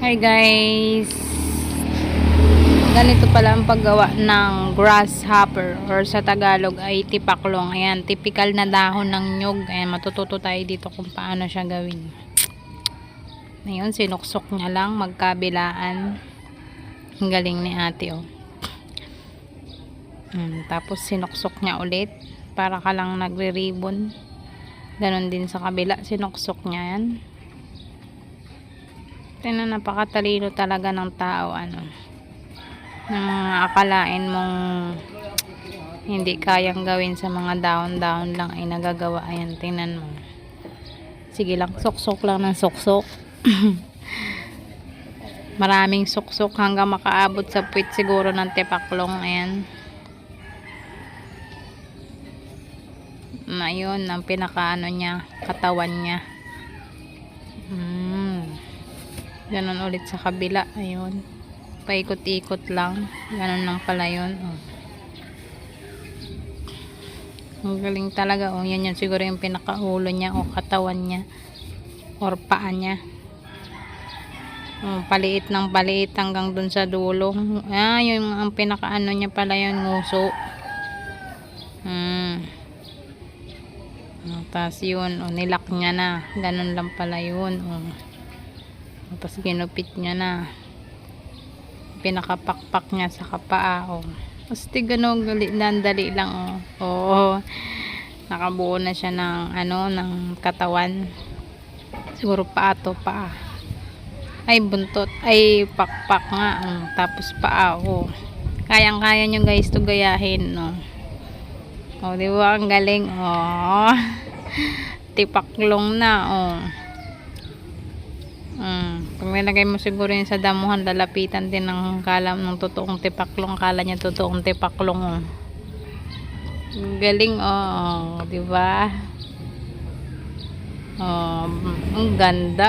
Hi guys! Ganito pala ang paggawa ng grasshopper or sa Tagalog ay tipaklong. Ayan, typical na dahon ng nyug. Ayan, matututo tayo dito kung paano siya gawin. Ngayon, sinuksok niya lang magkabilaan. Ang galing ni ate oh. Mm, tapos sinuksok niya ulit para ka lang nagre-ribbon. Ganon din sa kabila, sinuksok niya yan. Tingnan, napakatalino talaga ng tao, ano. Mga akalain mong hindi kayang gawin sa mga down-down lang ay nagagawa. Ayan, tingnan mo. Sige lang, sok-sok lang ng sok-sok. Maraming sok-sok hanggang makaabot sa puwit siguro ng tepaklong. Ayan. Na yun, ang pinakaano niya, katawan niya. Mm. Ganon ulit sa kabila. Ayun. Paikot-ikot lang. Ganon lang pala yun. Oh. Ang galing talaga. Oh, yan yan siguro yung pinakaulo niya o katawan niya. Or paa niya. Oh, paliit ng paliit hanggang dun sa dulo. Ah, yung ang pinakaano niya pala yun, nguso. Hmm. Oh, Tapos yun, oh, nilak niya na. Ganun lang pala yun. Oh. Tapos ginupit niya na. Pinakapakpak niya sa kapaa. Oh. Tapos tigano, gali, nandali lang. Oh. Oo. Nakabuo na siya ng, ano, ng katawan. Siguro paa to, paa. Ay, buntot. Ay, pakpak nga. Oh. Tapos paa. Oh. Kayang-kaya nyo guys to gayahin. No? Oh, di ba? Ang galing. Oh. Tipaklong na. Oh. Mm. Pag nilagay mo siguro yun sa damuhan, lalapitan din ng kalam ng totoong tipaklong. Kala niya totoong tipaklong. Galing, oh. Di ba? Oh, ang ganda.